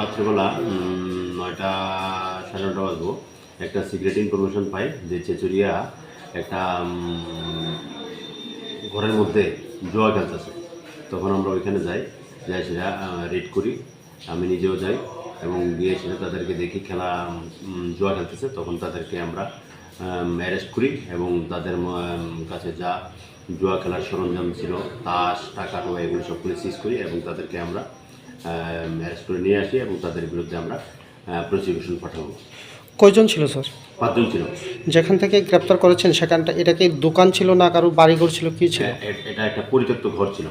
রাত্রিবেলা নয়টা সাড়ে নটা বাজবো। একটা সিক্রেট ইনফরমেশন পাই, যে চেচুরিয়া একটা ঘরের মধ্যে জোয়া খেলতেছে। তখন আমরা ওইখানে যাই যাই সেটা রেড করি। আমি নিজেও যাই এবং গিয়ে সেটা তাদেরকে দেখি, খেলা জোয়া খেলতেছে। তখন তাদেরকে আমরা অ্যারেস্ট করি এবং তাদের কাছে যা জুয়া খেলার সরঞ্জাম ছিল তাস টাকা টোয়া এগুলো সবগুলো সিজ করি এবং তাদেরকে আমরা অ্যারেস্ট করে নিয়ে আসি এবং তাদের বিরুদ্ধে আমরা প্রসিকিউশন পাঠাবো। কয়জন ছিল স্যার? পাঁচজন ছিল। যেখান থেকে গ্রেপ্তার করেছেন সেখানটা এটা কি দোকান ছিল না কারও বাড়িঘর ছিল কি ছিল? এ- এটা একটা পরিত্যক্ত ঘর ছিল।